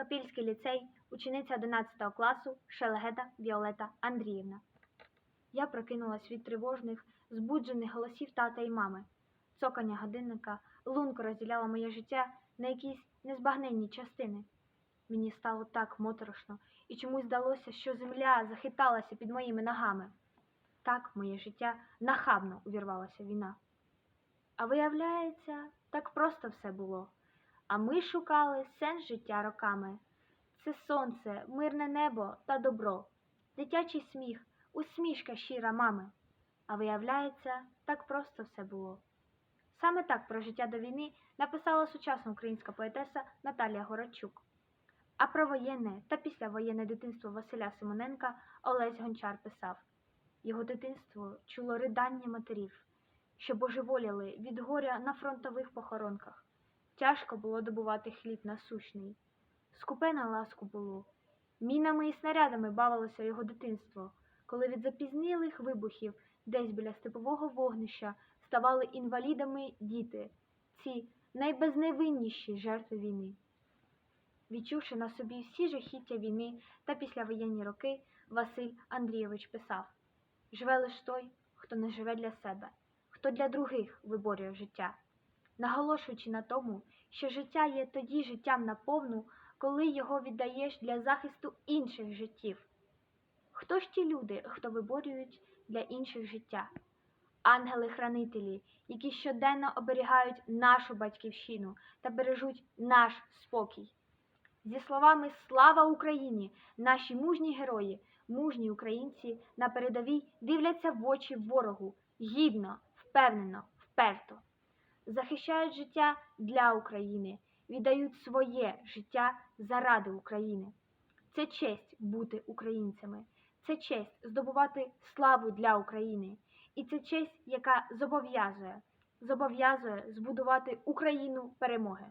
Капільський ліцей, учениця 11 класу Шелегеда Віолета Андріївна. Я прокинулась від тривожних, збуджених голосів тата і мами. Цокання годинника лунко розділяло моє життя на якісь незбагненні частини. Мені стало так моторошно, і чомусь здалося, що земля захиталася під моїми ногами. Так моє життя нахабно увірвалася війна. А виявляється, так просто все було. А ми шукали сенс життя роками. Це сонце, мирне небо та добро, дитячий сміх, усмішка щира мами. А виявляється, так просто все було. Саме так про життя до війни написала сучасна українська поетеса Наталія Городчук. А про воєнне та післявоєнне дитинство Василя Симоненка Олесь Гончар писав його дитинство чуло ридання матерів, що божеволіли від горя на фронтових похоронках. Тяжко було добувати хліб насущний. Скупе на ласку було. Мінами і снарядами бавилося його дитинство, коли від запізнілих вибухів десь біля степового вогнища ставали інвалідами діти, ці найбезневинніші жертви війни. Відчувши на собі всі жахіття війни та післявоєнні роки, Василь Андрійович писав Живе лиш той, хто не живе для себе, хто для других виборює життя, наголошуючи на тому, що життя є тоді життям наповну, коли його віддаєш для захисту інших життів. Хто ж ті люди, хто виборюють для інших життя? Ангели-хранителі, які щоденно оберігають нашу батьківщину та бережуть наш спокій. Зі словами Слава Україні! Наші мужні герої, мужні українці на передовій дивляться в очі ворогу гідно, впевнено, вперто. Захищають життя для України, віддають своє життя заради України. Це честь бути українцями, це честь здобувати славу для України, і це честь, яка зобов'язує, зобов'язує збудувати Україну перемоги.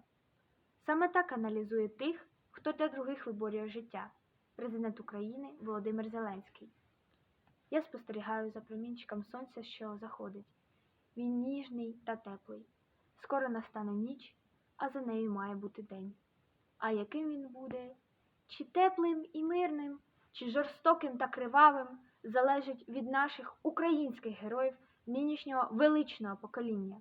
Саме так аналізує тих, хто для других виборює життя, президент України Володимир Зеленський. Я спостерігаю за промінчиком сонця, що заходить. Він ніжний та теплий. Скоро настане ніч, а за нею має бути день. А яким він буде? Чи теплим і мирним, чи жорстоким та кривавим, залежить від наших українських героїв нинішнього величного покоління,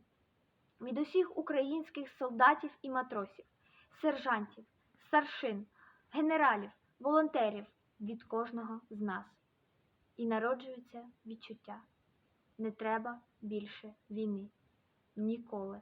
від усіх українських солдатів і матросів, сержантів, старшин, генералів, волонтерів, від кожного з нас. І народжується відчуття. Не треба більше війни. Ніколи.